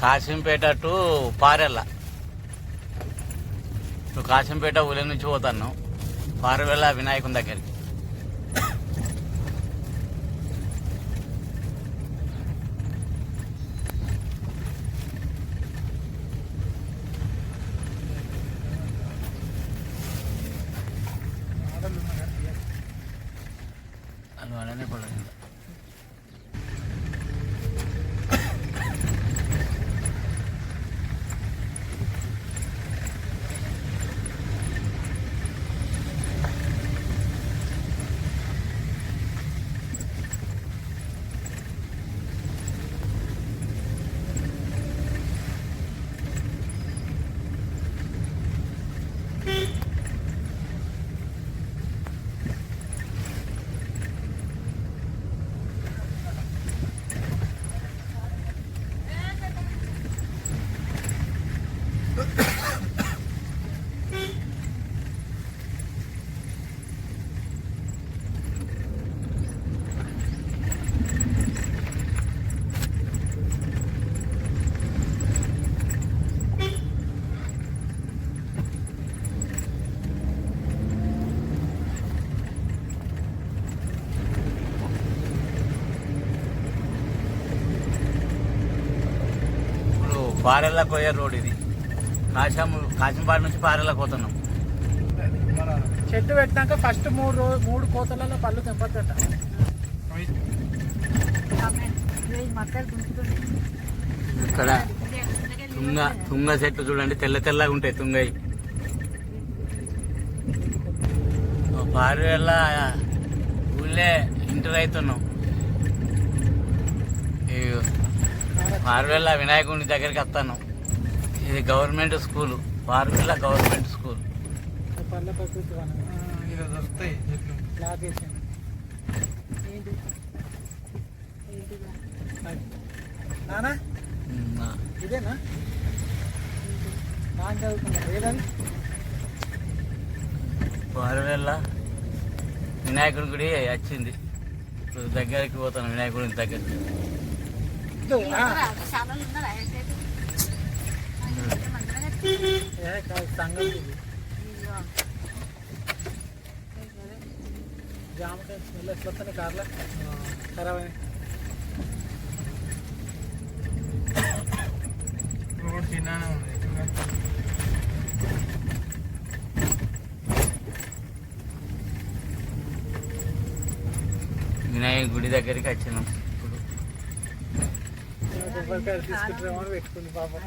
కాశంపేట to పారెల్ల ఇప్పుడు కాశంపేట ఊళ్ళ నుంచి పోతాను. పారెల్ల వినాయకుని దగ్గరికి. అది వాళ్ళనే పారెళ్ళకు పోయే రోడ్ ఇది. కాశం కాశంపాడు నుంచి పారెళ్ళకు పోతున్నాం. చెట్టు పెట్టినాక ఫస్ట్ మూడు రోజు మూడు కోతలలో పళ్ళు తెంపద్దట. ఇక్కడ తుంగ తుంగ చెట్లు చూడండి తెల్ల తెల్లగా ఉంటాయి తుంగయి. పారెళ్ళ ఊళ్ళే ఇంటర్ అవుతున్నాం పారువెల్ల వినాయకుని దగ్గరికి వస్తాను. ఇది government school Paruvella government school. ఇదేనా? వినాయకుడి గుడి వచ్చింది. దగ్గరికి పోతాను వినాయకుడి దగ్గరికి. ఇది. జామకాయ స్మెల్ ఎట్లా వస్తాయి కార్లో ఖరాబ్ అయినాయి రోడ్ చిన్ననే ఉంది వినాయకుడి గుడి దగ్గరికి వచ్చినాం. ఇప్పుడు కొబ్బరికాయలు తీసుకుంటారేమో అని పెట్టుకుంది పాపం